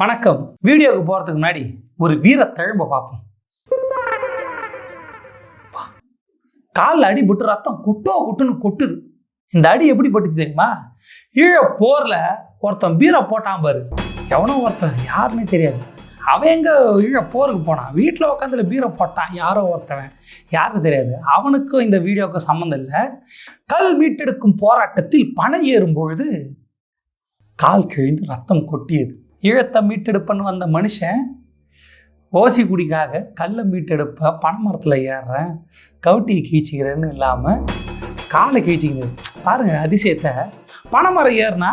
வணக்கம். வீடியோவுக்கு போகிறதுக்கு முன்னாடி ஒரு வீர தழும்ப பார்ப்போம். காலில் அடிபட்டு ரத்தம் கொட்டோ கொட்டுன்னு கொட்டுது. இந்த அடி எப்படி பட்டுச்சு தெரியுமா? ஈழ போரில் ஒருத்தன் வீர போட்டான் பாரு. எவனோ ஒருத்தன் யாருன்னு தெரியாது. அவன் எங்கே ஈழ போருக்கு போனான். வீட்டில் உட்காந்துல பீரை போட்டான். யாரோ ஒருத்தவன். யாருன்னு தெரியாது. அவனுக்கும் இந்த வீடியோவுக்கும் சம்மந்தம் இல்லை. கல் மீட்டெடுக்கும் போராட்டத்தில் பணம் ஏறும் பொழுது கால் கிழிந்து ரத்தம் கொட்டியது. ஈழத்தை மீட்டெடுப்பன்னு வந்த மனுஷன் ஓசி குடிக்காக கல்லை மீட்டெடுப்ப பனைமரத்தில் ஏறுறேன் கவுட்டியை கீச்சிக்கிறேன்னு இல்லாமல் காலை கீச்சிக்கிறது பாருங்கள் அதிசயத்தை. பனைமரம் ஏறுனா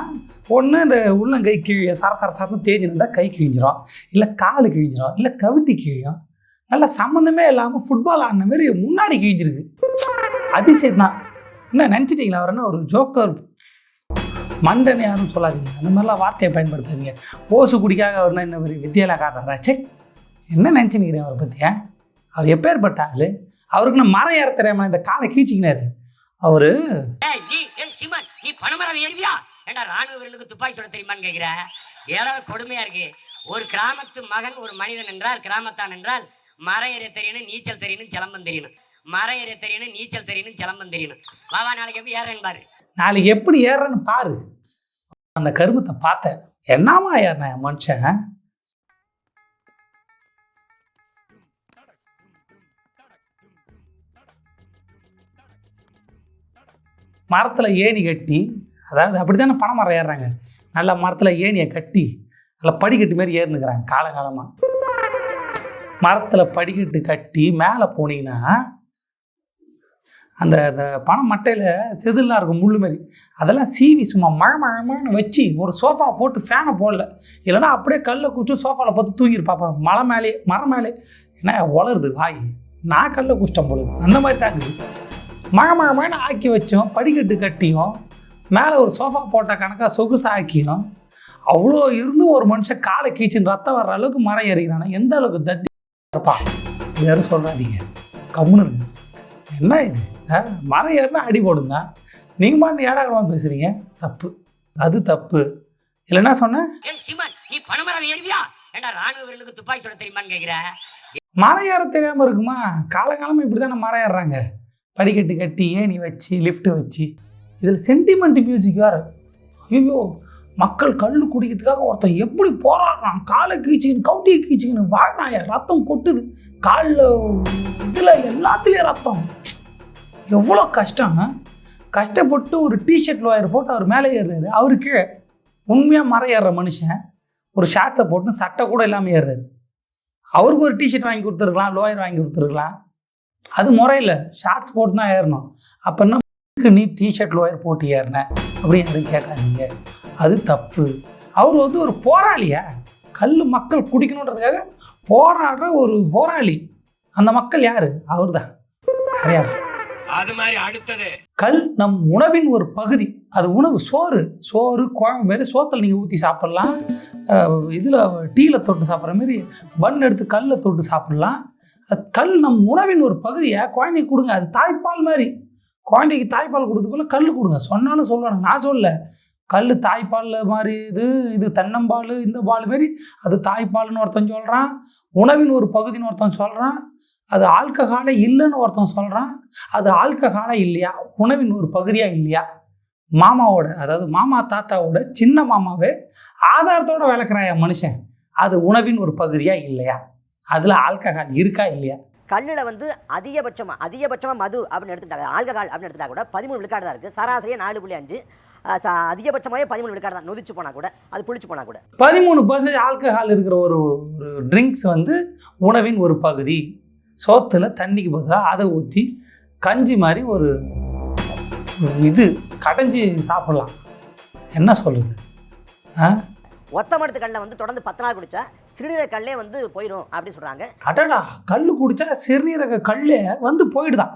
ஒன்று இந்த உள்ளங்கை கிழிய சர சர சரன்னு தேஞ்சு நின்றா கை கிழிஞ்சிரும். இல்லை கால் கிழிஞ்சிரும் இல்லை கவிட்டி கிழியும். நல்லா சம்மந்தமே இல்லாமல் ஃபுட்பால் ஆடின மாதிரி முன்னாடி கிழிஞ்சிருக்கு. அதிசயம் தான் என்ன நினச்சிட்டிங்களா? அவர் என்ன ஒரு ஜோக்கர் மண்டனை யாரும் சொல்லாதீங்க. அந்த மாதிரிலாம் வார்த்தையை பயன்படுத்தாதீங்க. ஓசு குடிக்காக அவர்னா இந்த மாதிரி வித்தியாலா காட்டுறாரா செக் என்ன நினச்சினுக்கிறேன் அவரை பற்றியா அவர் எப்பேற்பட்ட ஆள்? அவருக்கு நான் மரம் ஏற தெரியாம இந்த காலை கீச்சிக்கினாரு. அவரு ஏய் நீ நீ பணமரம் ஏறுவியா ஏண்டா ராணுவ வீரனுக்கு துப்பாக்கி சுட தெரியுமான்னு கேக்குற? ஏதாவது கொடுமையா இருக்கு. ஒரு கிராமத்து மகன் ஒரு மனிதன் என்றால் கிராமத்தான் என்றால் மரம் ஏற தெரியணும் நீச்சல் தெரியணும் சிலம்பம் தெரியணும். மரம் ஏற தெரியணும் நீச்சல் தெரியணும் சிலம்பம் தெரியணும். வாவா நாளைக்கு எப்படி ஏறேன்னு பாரு. நாளைக்கு எப்படி ஏறுறேன்னு பாரு. அந்த கருமத்தை பார்த்தேன். என்னவா ஏறின மனுஷன்? மரத்தில் ஏணி கட்டி அதாவது அப்படி தானே பனை மரம் ஏறுறாங்க. நல்ல மரத்தில் ஏணியை கட்டி நல்லா படிக்கட்டு மாரி ஏறுனுக்குறாங்க காலகாலமாக மரத்தில் படிக்கட்டு கட்டி மேலே போனீங்கன்னா அந்த அந்த பணம் மட்டையில் செதில்லாம் இருக்கும் முள் மாதிரி. அதெல்லாம் சீவி சும்மா மழை மழமான்னு மழைன்னு வச்சு ஒரு சோஃபா போட்டு ஃபேனை போடல. இல்லைன்னா அப்படியே கல்லை குச்சி சோஃபாவில் பார்த்து தூங்கிட்டு பாப்பா. மலை மேலே மரம் மேலே. என்ன வளருது வாய்? நான் கல்லை குச்சிட்டேன் போல அந்த மாதிரி தாங்குது மழை மழை மழைன்னு ஆக்கி வச்சோம். படிக்கட்டு கட்டியும். மேலே ஒரு சோஃபா போட்ட கணக்காக சொகுசு ஆக்கியும். அவ்வளோ இருந்து ஒரு மனுஷன் காலை கீச்சின்னு ரத்தம் வர்ற அளவுக்கு மரம் ஏறிக்கிறானா. எந்த அளவுக்கு தத்தி இருப்பா. யாரும் சொல்கிறாதீங்க கம்முன்னு என்ன இது? மரம் ஏறினா அடி போடுங்க நீங்கள் மாட்டு ஏடாகமாக பேசுகிறீங்க தப்பு. அது தப்பு. இல்லை என்ன சொன்னேன் நீ பணமரம் ராணுவ வீரனுக்கு துப்பாக்கி சுட தெரியுமான்னு கேக்குற? மரம் ஏற தெரியாமல் இருக்குமா? காலகாலமாக இப்படி தானே மரம் ஏறுறாங்க படிக்கட்டு கட்டி ஏணி வச்சு லிஃப்ட் வச்சு. இதில் சென்டிமெண்ட் மியூசிக் வேறு. ஐயோ மக்கள் கல் குடிக்கிறதுக்காக ஒருத்தன் எப்படி போராடுறான்? காலை கீச்சிக்கின்னு கவுட்டியை கீச்சிக்கின்னு வாழ்நாய ரத்தம் கொட்டுது. காலில் இதில் எல்லாத்துலேயும் ரத்தம். எவ்வளோ கஷ்டம் கஷ்டப்பட்டு ஒரு டிஷர்ட் லோயர் போட்டு அவர் மேலே ஏறுறாரு. அவரு கீழே உண்மையாக மர ஏறுற மனுஷன் ஒரு ஷார்ட்ஸை போட்டு சட்டை கூட இல்லாமல் ஏறுறாரு. அவருக்கு ஒரு டிஷர்ட் வாங்கி கொடுத்துருக்கலாம் லோயர் வாங்கி கொடுத்துருக்கலாம். அது முறையில் ஷார்ட்ஸ் போட்டு தான் ஏறணும். அப்போ நீ டிஷர்ட் லோயர் போட்டு ஏறின அப்படின்னு யாரும் கேட்காதீங்க. அது தப்பு. அவர் வந்து ஒரு போராளியா? கல் மக்கள் குடிக்கணுன்றதுக்காக போராடுற ஒரு போராளி. அந்த மக்கள் யார்? அவர் தான் கிடையாது அது மாதிரி அடுத்தது. கல் நம் உணவின் ஒரு பகுதி. அது உணவு சோறு. சோறு குழம்பு மாரி சோத்தில் நீங்கள் ஊற்றி சாப்பிட்லாம். இதில் டீயில் தொட்டு சாப்பிட்ற மாதிரி பன் எடுத்து கல்லில் தொட்டு சாப்பிட்லாம். அது கல் நம் உணவின் ஒரு பகுதியை குழந்தைக்கு கொடுங்க. அது தாய்ப்பால் மாதிரி. குழந்தைக்கு தாய்ப்பால் கொடுத்துக்குள்ள கல் கொடுங்க. சொன்னாலும் சொல்லணும். நான் சொல்ல கல் தாய்ப்பால் மாதிரி இது இது தென்னம்பால் இந்த பால் மாரி அது தாய்ப்பால்னு ஒருத்தன் சொல்கிறான் உணவின் ஒரு பகுதின்னு ஒருத்தன் சொல்கிறான் அது ஆல்கஹாலே இல்லைன்னு ஒருத்தன் சொல்கிறான் அது ஆல்கஹாலா இல்லையா? உணவின் ஒரு பகுதியா இல்லையா? மாமாவோட அதாவது மாமா தாத்தாவோட சின்ன மாமாவே ஆதாரத்தோட விளக்குறாயா மனுஷன். அது உணவின் ஒரு பகுதியா இல்லையா? அதுல ஆல்கஹால் இருக்கா இல்லையா? கல்லில் வந்து அதிகபட்சமாக அதிகபட்சமாக மது அப்படின்னு எடுத்துட்டாங்க ஆல்கஹால் அப்படின்னு எடுத்துட்டா கூட பதிமூணு விழுக்காடு தான் இருக்குது சராசரியாக நாலு புள்ளி அஞ்சு. அதிகபட்சமாகவே பதிமூணு விழுக்காடு தான். நொதிச்சு போனால் கூட அது புளிச்சு போனால் கூட. பதிமூணு பர்சன்டேஜ் ஆல்கஹால் இருக்கிற ஒரு ஒரு ட்ரிங்க்ஸ் வந்து உணவின் ஒரு பகுதி. சோத்துல தண்ணிக்கு பதிலாக அதை ஊற்றி கஞ்சி மாதிரி ஒரு இது கடைஞ்சி சாப்பிடலாம். என்ன சொல்லுது ஆ? ஒத்த மரத்து கல்லில் வந்து தொடர்ந்து பத்து நாள் குடிச்சா சிறுநீரக கல்லே வந்து போயிடும் அப்படின்னு சொல்கிறாங்க அடடா கல் குடிச்சா சிறுநீரக கல்லே வந்து போயிடுதான்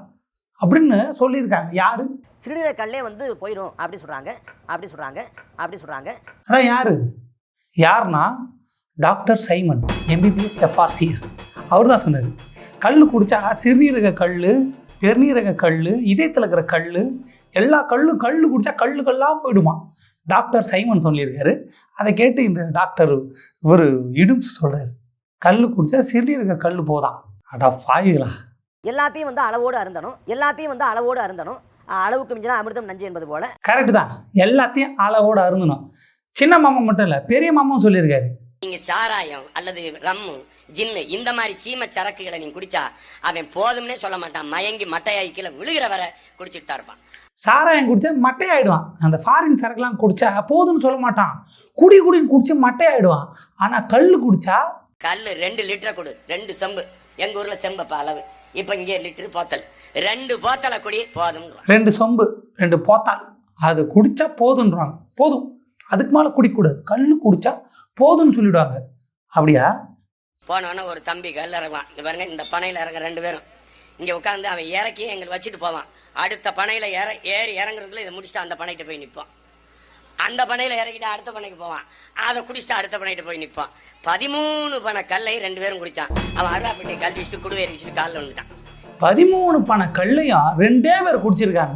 அப்படின்னு சொல்லியிருக்காங்க. யாரு? சிறுநீரக கல்லே வந்து போயிடும் அப்படின்னு சொல்கிறாங்க அப்படி சொல்கிறாங்க அப்படி சொல்கிறாங்க அதான் யாரு? யாருன்னா டாக்டர் சைமன் எம்பிபிஎஸ் எஃப்ஆர்சிஎஸ் அவர் தான் சொன்னார். கல் குடிச்சா சிறுநீரக கல் பெருநீரக கல் இதயத்தில் இருக்கிற கல் எல்லா கல்லும் கல் குடிச்சா கல்லு கல்லாக போயிடுமா? டாக்டர் சைமன் சொல்லியிருக்காரு. அதை கேட்டு இந்த டாக்டர் இவர் இடும்ஸ் சொல்கிறாரு கல் குடித்தா சிறுநீரக கல் போதான் அடா பாவிகளா. எல்லாத்தையும் வந்து அளவோடு அருந்தணும். எல்லாத்தையும் வந்து அளவோடு அருந்தணும். அளவுக்கு மிஞ்சினா அமிர்தம் நஞ்சு என்பது போல. கரெக்டு தான். எல்லாத்தையும் அளவோடு அருந்தணும். சின்ன மாமா மட்டும் இல்லை பெரிய மாமாவும் சொல்லியிருக்காரு. நீங்க சாராயம் அல்லது ரம்மு ஜின்னு இந்த மாதிரி சீம சரக்குகளை நீங்க குடிச்சா அவன் போதும்னே சொல்ல மாட்டான். மயங்கி மட்டையாகி கீழே விழுகிற வரை குடிச்சிட்டு தான் இருப்பான். சாராயம் குடிச்சா மட்டையாயிடுவான். அந்த ஃபாரின் சரக்குலாம் குடிச்சா போதும்னு சொல்ல மாட்டான். குடி குடின்னு குடிச்சு மட்டையாயிடுவான். ஆனால் கல் குடிச்சா கல்லு ரெண்டு லிட்டர் கொடு. ரெண்டு செம்பு. எங்க ஊர்ல செம்பப்பா அளவு. இப்ப இங்கே லிட்டர் போத்தல். ரெண்டு போத்தலை குடி போதும் ரெண்டு சொம்பு ரெண்டு போத்தால். அது குடிச்சா போதுன்றாங்க போதும். அதுக்கு மேலே குடிக்கக்கூடாது கல் குடிச்சா போதும்னு சொல்லிடுவாங்க. அப்படியா? போனோன்னே ஒரு தம்பி கல் இறங்குவான் இங்க பாருங்க இந்த பனையில இறங்க ரெண்டு பேரும். இங்க உட்காந்து அவன் இறக்கி எங்களை வச்சுட்டு போவான். அடுத்த பனையில ஏற ஏறி இறங்குறதுக்குள்ள இதை முடிச்சுட்டு அந்த பனைகிட்ட போய் நிற்பான் அந்த பனையில இறக்கிட்டு அடுத்த பனைக்கு போவான். அதை குடிச்சிட்டு அடுத்த பனைகிட்ட போய் நிற்பான் பதிமூணு பனை கல்லை ரெண்டு பேரும் குடிச்சான். அவன் அருவாப்பட்டி கல் வச்சுட்டு குடுவேறி வச்சுட்டு காலில் வந்துட்டான் பதிமூணு பண கல்லையும் ரெண்டே பேர் குடிச்சிருக்காங்க.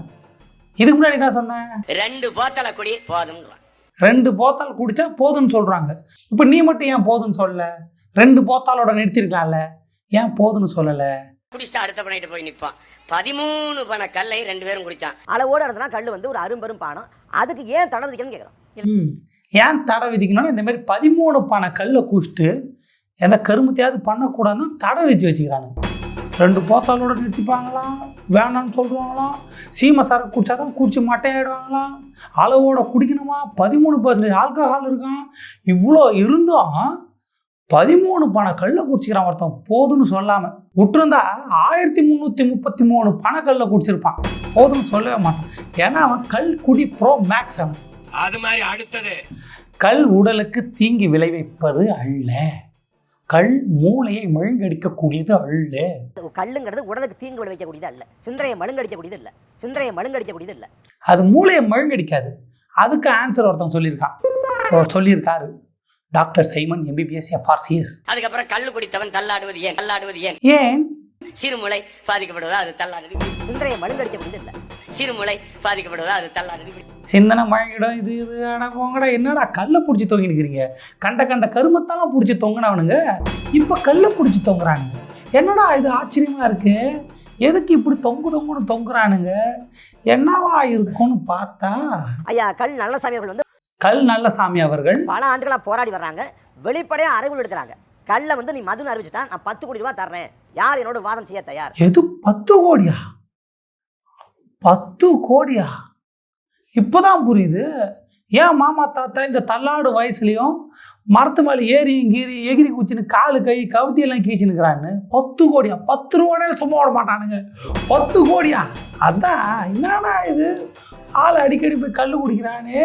இதுக்கு முன்னாடி என்ன சொன்னேன் ரெண்டு போத்தலை குடி போதும்ன்றான் ரெண்டு போத்தால் குடிச்சா போதும்னு சொல்கிறாங்க இப்போ நீ மட்டும் ஏன் போதும்னு சொல்லல? ரெண்டு போத்தாலோட நிறுத்திருக்கலாம்ல. ஏன் போதும்னு சொல்லலை? குடிச்சிட்டு அடுத்த பனைகிட்ட போய் நிற்பான் பதிமூணு பனை கல்லை ரெண்டு பேரும் குடிச்சான். அளவோடு அருந்தினா கல் வந்து ஒரு அரும்பெரும் பானம். அதுக்கு ஏன் தடை விதிக்கணும்னு கேட்குறோம் ம். ஏன் தடை விதிக்கணும்னா இந்த மாதிரி பதிமூணு பண கல்லை குடிச்சிட்டு எந்த கருமத்தையாவது பண்ணக்கூடாதுன்னு தடை வச்சு வச்சுக்கிறானுங்க. ரெண்டு போத்தாலோட நிறுத்திப்பாங்களாம் வேணாம்னு சொல்கிறாங்களாம் சீமை சரக்கு குடிச்சா தான் குடிச்சு மட்டையாயிடுவாங்களாம் அளவோட குடிக்கணுமா? பதிமூணு பர்சன்டேஜ் ஆல்கஹால் இருக்கான் இவ்வளோ இருந்தும் பதிமூணு பண கல்லை குடிச்சிக்கிறான் ஒருத்தன். போதும்னு சொல்லாமல் விட்டுருந்தா ஆயிரத்தி முந்நூற்றி முப்பத்தி மூணு பணக்கல்ல குடிச்சிருப்பான். போதும்னு சொல்லவே மாட்டான். ஏன்னா அவன் கல் குடி ப்ரோ மேக்ஸ் அவன். அது மாதிரி அடுத்தது. கல் உடலுக்கு தீங்கி விளைவிப்பது அல்ல. கல் மூளையை மழுங்கடிக்கக்கூடியது அல்ல. கல்லுங்கிறது உடலுக்கு தீங்கு விளைவிக்கக்கூடியது அல்ல. சிந்தனையை மழுங்கடிக்கக்கூடியது இல்லை. சிந்தனையை மழுங்கடிக்கக்கூடியது இல்லை. அது மூளையை மழுங்கடிக்காது. அதுக்கு ஆன்சர் ஒருத்தன் சொல்லியிருக்கான். அவர் சொல்லியிருக்காரு. டாக்டர் சைமன் எம்பிபிஎஸ் எஃப்ஆர்சிஎஸ் அதுக்கப்புறம் கல்லு குடித்தவன் தள்ளாடுவது ஏன்? தள்ளாடுவது ஏன்? ஏன்? சிறுமுளை பாதிக்கப்படுவதா? அது தள்ளாடுது. சிந்தனையை மழுங்கடிக்கக்கூடியது இல்லை. சிறுமுளை பாதிக்கப்படுவதா அது தள்ளாடுது சிந்தனை மழங்கிடும் இது இது அட போங்கடா என்னடா கல்லை பிடிச்சி தொங்கி நிற்கிறீங்க கண்ட கண்ட கருமத்தெல்லாம் பிடிச்சி தொங்கினவனுங்க. இப்போ கல்லை பிடிச்சி தொங்குறானுங்க என்னடா இது ஆச்சரியமா இருக்கு? எதுக்கு இப்படி தொங்கு தொங்குன்னு தொங்குறானுங்க? என்னவா இருக்கும்னு பார்த்தா ஐயா கல் நல்ல சாமியர்கள் வந்து கல் நல்ல சாமி அவர்கள். பல ஆண்டுகளாக போராடி வர்றாங்க. வெளிப்படையாக அறிவுகள் எடுக்கிறாங்க. கல்லை வந்து நீ மதுன்னு அறிவிச்சிட்டா நான் பத்து கோடி ரூபா தர்றேன். யார் என்னோட வாதம் செய்ய தயார்? எது பத்து கோடியா? பத்து கோடியா? இப்போதான் புரியுது. ஏன் மாமா தாத்தா இந்த தள்ளாடு வயசுலையும் மரத்து மேலே ஏறி கீறி எகிரி குச்சின்னு காலு கை கவிட்டியெல்லாம் கீச்சினுக்கிறான்னு பத்து கோடியா? பத்து ரூபாயில சும்மா விட மாட்டானுங்க. பத்து கோடியா? அதான் என்னடா இது? ஆள் அடிக்கடி போய் கல் குடிக்கிறானே.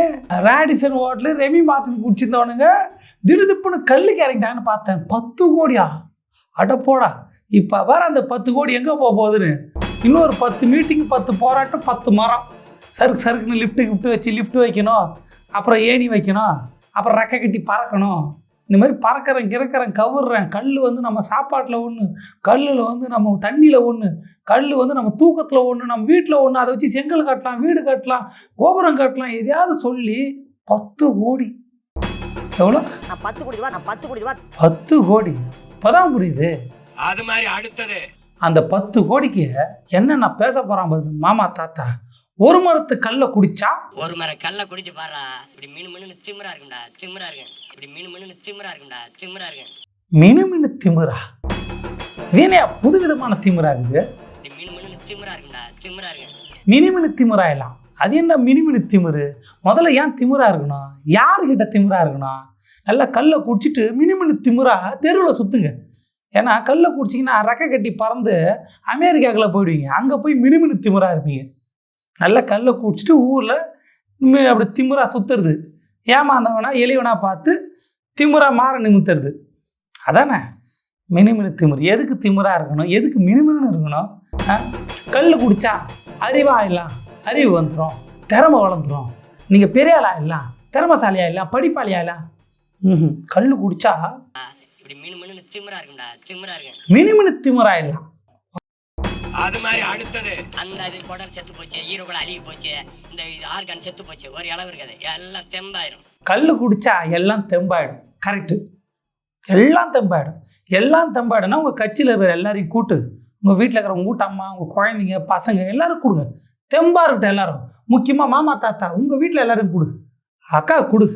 ரேடிசன் ஹோட்டலு ரெமி மார்ட்டின் குடிச்சிருந்தவனுங்க திடுதிப்புன்னு கல் இறங்கிட்டான்னு பார்த்தேன். பத்து கோடியா? அட போடா இப்போ வேற அந்த பத்து கோடி எங்கே போக போகுதுன்னு? இன்னொரு பத்து மீட்டிங் பத்து போராட்டம் பத்து மரம். சறுக்கு சறுக்குன்னு லிஃப்ட்டு கிஃப்ட்டு வச்சு லிஃப்ட் வைக்கணும். அப்புறம் ஏணி வைக்கணும். அப்புறம் ரெக்கை கட்டி பறக்கணும். இந்த மாதிரி பறக்கிறேன் கிறக்கிறேன் கவுர்றேன். கல் வந்து நம்ம சாப்பாட்டில் ஒன்று கல்லில் வந்து நம்ம தண்ணியில் ஒன்று கல் வந்து நம்ம தூக்கத்தில் ஒன்று நம்ம வீட்டில் ஒன்று அதை வச்சு செங்கல் கட்டலாம் வீடு கட்டலாம் கோபுரம் கட்டலாம் எதையாவது சொல்லி பத்து கோடி. எவ்வளோ? நான் பத்து கோடி ரூபா நான் பத்து கோடி ரூபா. பத்து கோடி. இப்போதான் புரியுது. அது மாதிரி அடுத்தது. அந்த பத்து கோடிக்கு என்னென்ன பேச போகிறான் பாரு மாமா தாத்தா. ஒரு மரத்து கல்லை குடிச்சா? ஒரு மர கல்ல குடிச்சு பாரா இப்படி மினு மினுன்னு திமிரா இருக்கும்டா. திமிரா இருக்கேன் இப்படி மினு மினுன்னு திமிரா இருக்கும்டா. திமிரா இருக்கேன் மினுமினு திமிரா? இதே புதுவிதமான திமிரா இருக்குது மினு மினுன்னு திமிரா இருக்கும்டா. திமிரா இருக்கேன் மினிமினு திமிரா எல்லாம். அது என்ன மினிமினு திமிரு? முதல்ல ஏன் திமிரா இருக்கணும்? யாருக்கிட்ட திமிரா இருக்கணும்? நல்லா கல்லை குடிச்சிட்டு மினிமினு திமிரா தெருவில் சுற்றுங்க ஏன்னா கல்லை குடிச்சிங்கன்னா ரெக்கை கட்டி பறந்து அமெரிக்காக்குள்ளே போயிடுவீங்க. அங்கே போய் மினுமினு திமிரா இருப்பீங்க. நல்லா கல்லை குடிச்சிட்டு ஊரில் அப்படி திமிரா சுற்றுறது ஏமாந்தவனா எளியவனா பார்த்து திமிராக மாற நிமித்துறது. அதானே? மினுமினு திமிரு. எதுக்கு திமிரா இருக்கணும்? எதுக்கு மினுமினு இருக்கணும்? ஆ? கல் குடிச்சா அறிவாயிடலாம் அறிவு வந்துடும் திறமை வளர்ந்துரும். நீங்கள் பெரிய ஆளாயிடலாம் இல்லலாம் திறமைசாலியா படிப்பாளி ஆயிடலாம் ம் கல் குடிச்சா இப்படி மினு மினுன்னு திமிரா இருக்கும்டா திமிரா இருக்கேன் மினுமினு திமிரா இல்லலாம் அது மாதிரி அடுத்தது. அந்த இது குடல் செத்து போச்சு ஈரோக்குள்ள அழுகி போச்சு இந்த ஆர்கான் செத்து போச்சு ஒரு இளவு இருக்காது. எல்லாம் தெம்பாயிரும். கல் குடிச்சா எல்லாம் தெம்பாயிடும். கரெக்டு எல்லாம் தெம்பாயிடும். எல்லாம் தெம்பாயிடும்னா உங்கள் கட்சியில் இருக்கிற எல்லாரையும் கூட்டு. உங்கள் வீட்டில் இருக்கிற உங்கள் வீட்டு அம்மா உங்கள் குழந்தைங்க பசங்க எல்லாரும் கொடுங்க. தெம்பா இருக்கட்டும் எல்லாரும். முக்கியமாக மாமா தாத்தா உங்கள் வீட்டில் எல்லாரும் கொடு. அக்கா கொடு.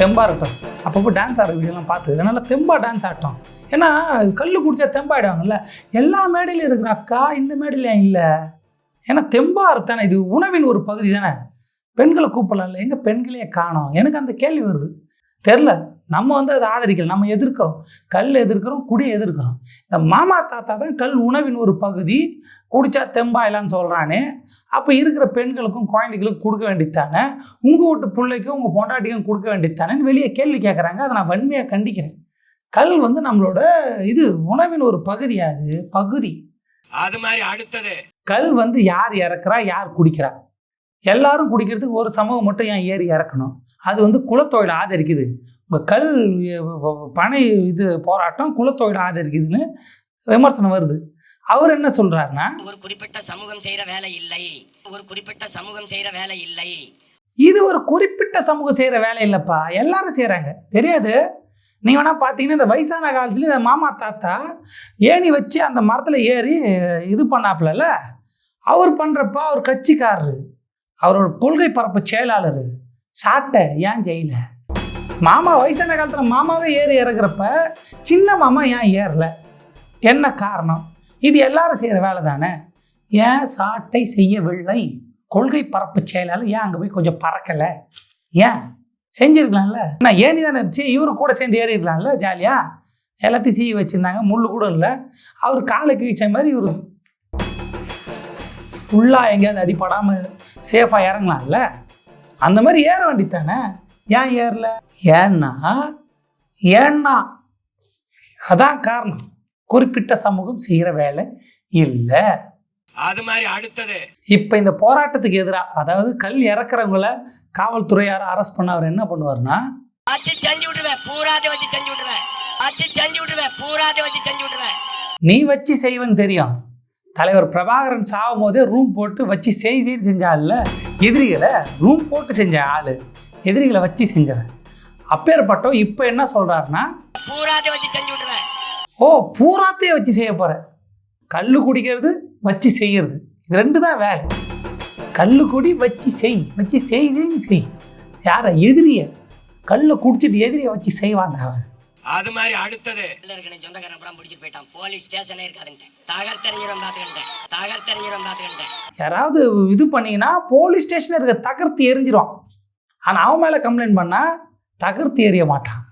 தெம்பா இருக்கட்டும். அப்பப்போ டான்ஸ் ஆடுற வீடியோலாம் பார்த்து நல்லா தெம்பாக டான்ஸ் ஆட்டோம். ஏன்னா கல் குடிச்சா தெம்பாயிடுவாங்கல்ல? எல்லா மேடையிலும் இருக்கிற அக்கா இந்த மேடையில் இல்லை? ஏன்னா தெம்பாக இருத்தானே இது உணவின் ஒரு பகுதி தானே? பெண்களை கூப்பிடலாம்ல எங்கே பெண்களையே காணும். எனக்கு அந்த கேள்வி வருது. தெரில. நம்ம வந்து அதை ஆதரிக்கல. நம்ம எதிர்க்கிறோம். கல் எதிர்க்கிறோம் குடி எதிர்க்கிறோம். இந்த மாமா தாத்தா தான் கல் உணவின் ஒரு பகுதி. குடிச்சா தெம்பாயிலான்னு சொல்கிறானே அப்போ இருக்கிற பெண்களுக்கும் குழந்தைகளுக்கும் கொடுக்க வேண்டியதானே உங்கள் வீட்டு பிள்ளைக்கும் உங்கள் பொண்டாட்டிக்கும் கொடுக்க வேண்டியதானேன்னு வெளியே கேள்வி கேட்குறாங்க அதை நான் வன்மையாக கண்டிக்கிறேன். கல் வந்து நம்மளோட இது உணவின் ஒரு பகுதியா அது பகுதி. அது மாதிரி அடுத்தது. கல் வந்து யார் இறக்குறா யார் குடிக்கிறா? எல்லாரும் குடிக்கிறதுக்கு ஒரு சமூகம் மட்டும் ஏன் ஏறி இறக்கணும்? அது வந்து குலத்தொழில் ஆதரிக்குது. உங்கள் கல் பனை இது போராட்டம் குலத்தொழில் ஆதரிக்குதுன்னு விமர்சனம் வருது. அவர் என்ன சொல்றாருன்னா ஒரு குறிப்பிட்ட சமூகம் செய்யற வேலை இல்லை. ஒரு குறிப்பிட்ட சமூகம் செய்யற வேலை இல்லை. இது ஒரு குறிப்பிட்ட சமூகம் செய்கிற வேலை இல்லைப்பா. எல்லாரும் செய்கிறாங்க தெரியாது? நீங்கள் வேணால் பார்த்தீங்கன்னா இந்த வயசான காலத்துல இந்த மாமா தாத்தா ஏணி வச்சு அந்த மரத்தில் ஏறி இது பண்ணாப்புலல அவர் பண்ணுறப்ப அவர் கட்சிக்காரரு. அவரோட கொள்கை பரப்பு செயலாளர். சாட்டை ஏன் ஜெயில? மாமா வயசான காலத்தில் மாமாவே ஏறி இறங்குறப்ப சின்ன மாமா ஏன் ஏறல? என்ன காரணம்? இது எல்லாரும் செய்கிற வேலை தானே ஏன் சாட்டை செய்யவில்லை? கொள்கை பரப்பு செயலாளர் ஏன் அங்கே போய் கொஞ்சம் பறக்கலை? ஏன்? செஞ்சிருக்கலாம்ல. நான் ஏணி தானே இருந்துச்சு? இவரு கூட சேர்ந்து ஏறிடலாம்ல ஜாலியாக எல்லாத்தையும் சீவி வச்சுருந்தாங்க முள் கூட இல்லை. அவர் காலுக்கு வீச்ச மாதிரி இவர் ஃபுல்லாக எங்கேயாவது அடிப்படாமல் சேஃபாக இறங்கலாம்ல? அந்த மாதிரி ஏற வேண்டித்தானே ஏன் ஏறல? ஏன்னா ஏன்னா அதான் காரணம். குறிப்பிட்ட சமூகம் செய்கிற வேலை இல்லை. அது மாதிரி அடுத்தது. இப்போ இந்த போராட்டத்துக்கு எதிராக அதாவது கல் இறக்குறவங்கள காவல்துறையார் அரெஸ்ட் பண்ண அவர் என்ன பண்ணுவார்னா ஆச்சு செஞ்சு விட்டுருவேன் பூராத்தை வச்சு செஞ்சு விட்டுருவேன். ஆச்சு செஞ்சு விட்டுருவேன் பூராத்தை வச்சு செஞ்சு விட்டுருவேன். நீ வச்சு செய்வன்னு தெரியும். தலைவர் பிரபாகரன் சாகும் போதே ரூம் போட்டு வச்சு செய்தின்னு செஞ்ச ஆள்ல. எதிரிகளை ரூம் போட்டு செஞ்ச ஆள். எதிரிகளை வச்சு செஞ்சவன். அப்பேற்பட்டோம் இப்போ என்ன சொல்கிறாருன்னா பூராத்தை வச்சு செஞ்சு விட்டுருவேன். ஓ பூராத்தையே வச்சு செய்ய போகிற கல் குடிக்கிறது வச்சு செய்யறது. இது ரெண்டு தான் வேலை. கல் குடி வச்சு செய். வச்சு செய்தின்னு செய். யாரை? எதிரிய. கல்லை குடிச்சிட்டு எதிரியை வச்சு செய்வான்டா அவன். அது மாதிரி அடுத்தது. சொந்தக்காரன் அப்புறம் பிடிச்சி போயிட்டான். போலீஸ் ஸ்டேஷனே இருக்காதுன்ட்டேன். தகர்த்தறிஞரும் பார்த்துக்கிட்டேன் தகர்த்தறிஞரும் பார்த்துக்கிட்டேன் யாராவது இது பண்ணீங்கன்னா போலீஸ் ஸ்டேஷனில் இருக்க தகர்த்து எரிஞ்சிரும். ஆனால் அவன் மேலே கம்ப்ளைண்ட் பண்ணால் தகர்த்து எறிய மாட்டான்.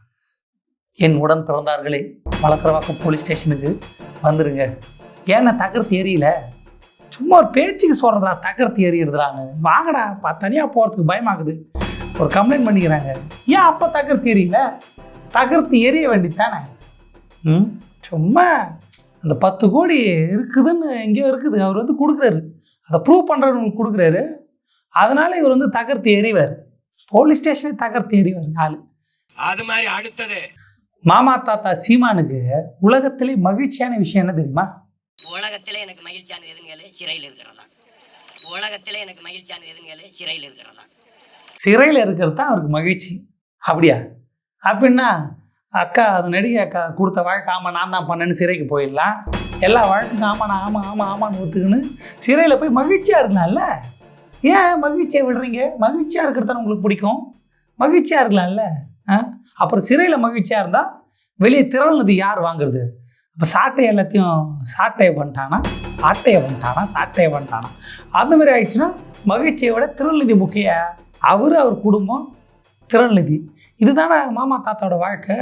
என் உடன் பிறந்தார்களே வளசரவாக்கம் போலீஸ் ஸ்டேஷனுக்கு வந்துடுங்க ஏன்னா தகர்த்து எரியல சும்மா ஒரு பேச்சுக்கு சொல்கிறதா தகர்த்து எறிகிறதுலான்னு வாங்கடா பா தனியாக போகிறதுக்கு பயமாகுது. ஒரு கம்ப்ளைண்ட் பண்ணிக்கிறாங்க. ஏன் அப்போ தகர்த்து எரியல தகர்த்து எரிய வேண்டித்தானே ம்? சும்மா அந்த பத்து கோடி இருக்குதுன்னு எங்கேயோ இருக்குது. அவர் வந்து கொடுக்குறாரு. அதை ப்ரூவ் பண்ணுறவங்களுக்கு கொடுக்குறாரு. அதனால் இவர் வந்து தகர்த்து எறிவார். போலீஸ் ஸ்டேஷனே தகர்த்து எறிவார் ஆள். அது மாதிரி அடுத்தது. மாமா தாத்தா சீமானுக்கு உலகத்திலே மகிழ்ச்சியான விஷயம் என்ன தெரியுமா? உலகத்திலே எனக்கு மகிழ்ச்சியானது எதுங்களே சிறையில் இருக்கிறதா உலகத்திலே எனக்கு மகிழ்ச்சியானது எதுங்களே சிறையில் இருக்கிறதா சிறையில் இருக்கிறது தான் அவருக்கு மகிழ்ச்சி. அப்படியா? அப்படின்னா அக்கா அது நடிகை அக்கா கொடுத்த வழக்கு ஆமாம் நான் தான் பண்ணேன்னு சிறைக்கு போயிடலாம். எல்லா வழக்குக்கும் ஆமாம் நான் ஆமாம் ஆமாம் ஆமான்னு ஒத்துக்குன்னு சிறையில் போய் மகிழ்ச்சியாக இருக்கலாம்ல ஏன் மகிழ்ச்சியை விடுறீங்க? மகிழ்ச்சியாக இருக்கிறது தானே உங்களுக்கு பிடிக்கும். மகிழ்ச்சியாக இருக்கலாம்ல? ஆ? அப்புறம் சிறையில் மகிழ்ச்சியாக இருந்தால் வெளியே திரள்னது யார் வாங்குறது? அப்போ சாட்டை எல்லாத்தையும் சாட்டையை பண்ணிட்டானா? ஆட்டையை பண்ணிட்டானா? சாட்டையை பண்ணிட்டானா? அந்த மாதிரி ஆயிடுச்சுன்னா மகிழ்ச்சியை விட திருநிதி முக்கிய அவர் அவர் குடும்பம் திருநிதி இதுதானே மாமா தாத்தாவோட வாழ்க்கை.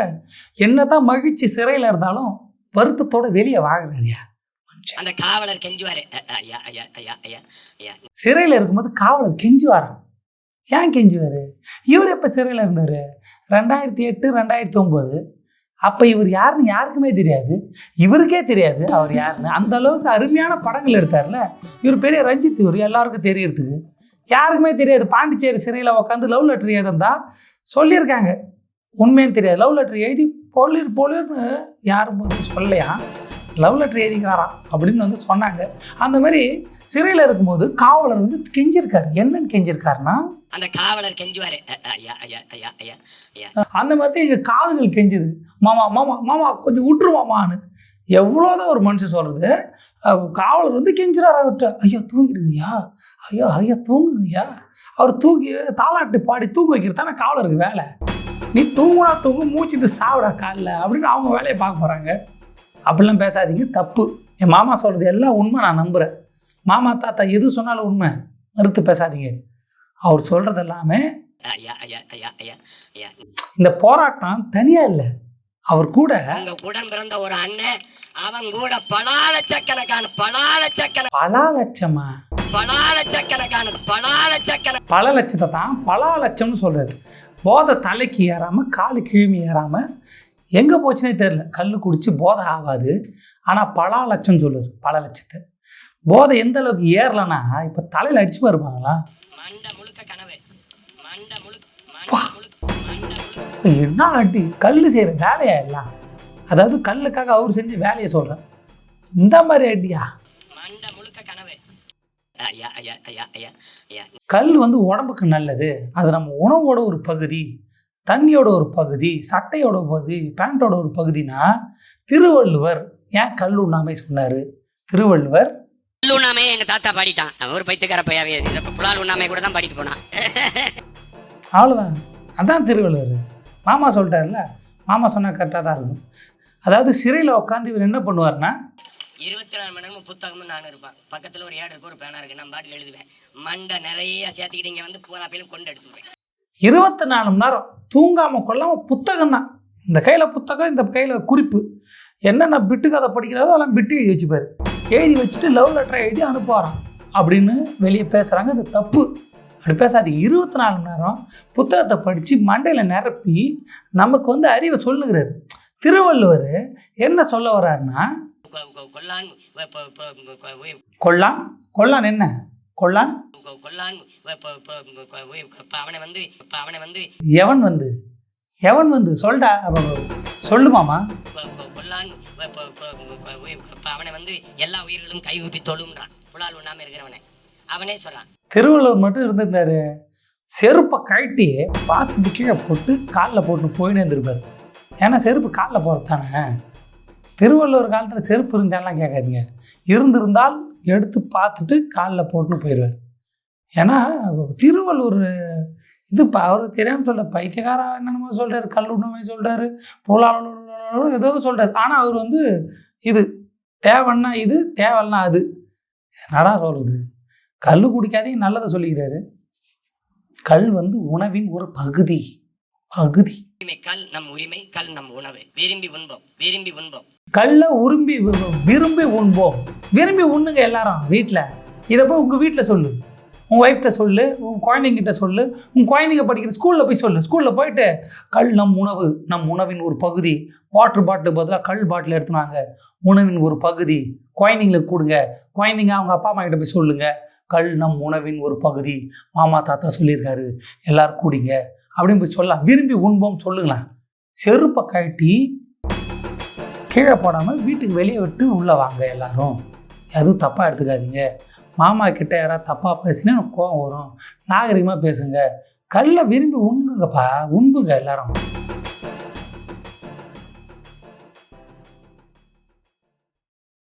என்ன தான் மகிழ்ச்சி சிறையில் இருந்தாலும் வருத்தத்தோடு வெளியே வாங்குறாரியா அந்த காவலர் கெஞ்சுவாரு. சிறையில் இருக்கும்போது காவலர் கெஞ்சுவாராம் ஏன் கெஞ்சுவார்? இவர் எப்போ சிறையில் இருந்தார்? ரெண்டாயிரத்தி எட்டு ரெண்டாயிரத்தி ஒம்பது அப்போ இவர் யாருன்னு யாருக்குமே தெரியாது. இவருக்கே தெரியாது அவர் யாருன்னு. அந்த அளவுக்கு அருமையான படங்கள் எடுத்தார்ல. இவர் பெரிய ரஞ்சித் இவர் எல்லாருக்கும் தெரியறதுக்கு. யாருக்குமே தெரியாது. பாண்டிச்சேரி சிறையில் உட்காந்து லவ் லெட்டர் எழுதிருந்தா சொல்லியிருக்காங்க. உண்மைன்னு தெரியாது. லவ் லெட்டர் எழுதி பொலிர் பொலிர்னு யாரும் சொல்லலையா? லவ் லெட்டர் எழுதிக்கிறாராம் அப்படின்னு வந்து சொன்னாங்க. அந்த மாதிரி சிறையில் இருக்கும்போது காவலர் வந்து கெஞ்சிருக்காரு. என்னன்னு கெஞ்சிருக்காருன்னா அந்த காவலர் கெஞ்சுவாரு. அந்த மாதிரி தான் எங்கள் காதுகள் கெஞ்சுது. மாமா மாமா மாமா கொஞ்சம் விட்டுரு மாமான்னு எவ்வளோதான் ஒரு மனுஷன் சொல்கிறது காவலர் வந்து கெஞ்சுறாரு அவர்கிட்ட. ஐயா தூங்கிடுங்கய்யா. ஐயா ஐயா தூங்குங்கய்யா. அவர் தூங்கி தாலாட்டு பாடி தூங்க வைக்கிறது தானே காவலருக்கு வேலை. நீ தூங்குனா தூங்கு மூச்சுட்டு சாவிடா காலில் அப்படின்னு அவங்க வேலையை பார்க்க போகிறாங்க அப்படிலாம் பேசாதீங்க. தப்பு. என் மாமா சொல்கிறது எல்லாம் உண்மை நான் நம்புகிறேன் மாமா தாத்தா எது சொன்னாலும் உண்மை. மறுத்து பேசாதீங்க. அவர் சொல்கிறது எல்லாமே ஐயா ஐயா ஐயா ஐயா ஐயா இந்த போராட்டம் தனியாக இல்லை. அவர் கூட உடன் பிறந்த ஒரு அண்ணன் அவன் கூட பல லட்சக்கணக்கான பல லட்சக்கண பல லட்சமா பல லட்சக்கணக்கான பல லட்சக்கண பல லட்சத்தை தான் பல லட்சம்னு சொல்கிறாரு போதை தலைக்கு ஏறாமல் காலு கீழ்மி ஏறாமல் எங்கே போச்சுனே தெரில கல் குடிச்சு போதை ஆகாது. ஆனால் பல லட்சம் சொல்லுது. பல லட்சத்தை. போதை எந்த அளவுக்கு ஏறலைன்னா இப்போ தலையில் அடிச்சு பாருப்பாங்களா? என்ன அடி கல் செய்கிற வேலையா எல்லாம் அதாவது கல்லுக்காக அவர் செஞ்ச வேலையை சொல்கிறேன் இந்த மாதிரி ஐயா. கல் வந்து உடம்புக்கு நல்லது. அது நம்ம உணவோட ஒரு பகுதி. தண்ணியோட ஒரு பகுதி சட்டையோட பகுதி பேண்ட்டோட ஒரு பகுதினா திருவள்ளுவர் ஏன் கல் உண்ணாமை சொன்னார்? திருவள்ளுவர் புல் உண்ணாமே எங்க தாத்தா பாடிட்டான். ஒரு பைத்தியக்கார பையாவே. புலால் உண்ணாமே கூட தான் பாடிட்டு போனான். அவ்வளோதான் அதான் திருவள்ளுவர். மாமா சொல்லிட்டார்ல மாமா சொன்னால் கரெக்டாக தான் இருக்கும். அதாவது சிறையில் உட்காந்து இவர் என்ன பண்ணுவார்னா இருபத்தி நாலு மணி நேரமும் புத்தகமும் நானும் இருப்பான். பக்கத்துல ஒரு ஏடு இருக்கு ஒரு பேனா இருக்கு. நான் பாட்டுக்கு எழுதுவேன். மண்டை நிறைய சேர்த்துக்கிட்டு இங்க வந்து பூரா பேரும் கொண்டு எடுத்துருவேன் இருபத்தி நாலு மணி நேரம் தூங்காமல் கொள்ளாமல் புத்தகம் தான் இந்த கையில் புத்தகம் இந்த கையில் குறிப்பு என்னென்ன பிட்டு கதை படிக்கிறதோ அதெல்லாம் பிட்டு எழுதி வச்சுப்பார். எழுதி வச்சுட்டு லவ் லெட்டரை எழுதி அனுப்புவாராம். அப்படின்னு வெளியே பேசுகிறாங்க அது தப்பு. அப்படி பேசாதீங்க. இருபத்தி நாலு மணி நேரம் புத்தகத்தை படித்து மண்டையில் நிரப்பி நமக்கு வந்து அறிவை சொல்லுகிறாரு. திருவள்ளுவர் என்ன சொல்ல வர்றாருன்னா கொல்லான் கொல்லான் கொல்லான் என்ன? கொல்லான் கொ- கொல்லான் வ- ப- ப- கொ- உய்- இப்ப அவனை வந்து அவனை வந்து எவன் வந்து? எவன் வந்து? சொல்டா சொல்லுமாமா கொ- கொ- கொல்லான் வ- ப- ப- கொ- உய்- இப்ப அவனை வந்து எல்லா உயிர்களும் கை ஊப்பி தொழும்ன்றான் புலால் உண்ணாம இருக்கிறவனை. அவனே சொல்றான். திருவள்ளுவர் மட்டும் இருந்திருந்தாரு. செருப்பை கழட்டி பார்த்துட்டு கீழே போட்டு காலில் போட்டு போயின்னு இருந்திருப்பார். ஏன்னா செருப்பு காலில் போகிறது தானே திருவள்ளுவர் காலத்தில் செருப்பு இருந்தாலாம் கேட்காதீங்க. இருந்திருந்தால் எடுத்து பார்த்துட்டு காலில் போட்டுன்னு போயிடுவார். ஏன்னா திருவள்ளூர் இது இப்போ அவர் தெரியாமல் சொல்கிறார் பைத்தியக்காரா என்னென்னமோ சொல்கிறார் கல்லுண்ணமை சொல்கிறாரு பொருளாளர் ஏதோ சொல்கிறார் ஆனால் அவர் வந்து இது தேவைன்னா இது தேவைன்னா அது. என்னடா சொல்கிறது கல் குடிக்காதே நல்லதை சொல்லிக்கிறாரு. கல் வந்து உணவின் ஒரு பகுதி பகுதி. உரிமை கல் நம் உரிமை கல் நம் உணவு. விரும்பி உண்போம் விரும்பி உண்போம். கல்லை உரும்பி விரும்பி உண்போம். விரும்பி உண்ணுங்க எல்லாரும் வீட்டில் இதை போய் உங்கள் வீட்டில் சொல்லு. உங்கள் ஒய்ஃப்கிட்ட சொல்லு உன் குழந்தைங்கிட்ட சொல்லு உன் குழந்தைங்க படிக்கிற ஸ்கூலில் போய் சொல்லு. ஸ்கூலில் போயிட்டு கல் நம் உணவு நம் உணவின் ஒரு பகுதி. வாட்டர் பாட்டில் பதிலாக கல் பாட்டில் எடுத்துனாங்க உணவின் ஒரு பகுதி. குழந்தைங்களுக்கு கொடுங்க. குழந்தைங்க அவங்க அப்பா அம்மா கிட்ட போய் சொல்லுங்க. கல் நம் உணவின் ஒரு பகுதி. மாமா தாத்தா சொல்லியிருக்காரு. எல்லோரும் கூடிங்க. அப்படின்னு போய் சொல்லலாம். விரும்பி உண்போம் சொல்லுங்களேன். செருப்பை கழட்டி கீழே போடாமல் வீட்டுக்கு வெளியே விட்டு உள்ளே வாங்க எல்லாரும். எதுவும் தப்பாக எடுத்துக்காதீங்க. மாமா கிட்ட யாராவது தப்பாக பேசினா எனக்கு கோவம் வரும். நாகரிகமாக பேசுங்க. கல்லை விரும்பி உண்ணுங்கப்பா. உண்புங்க எல்லாரும்.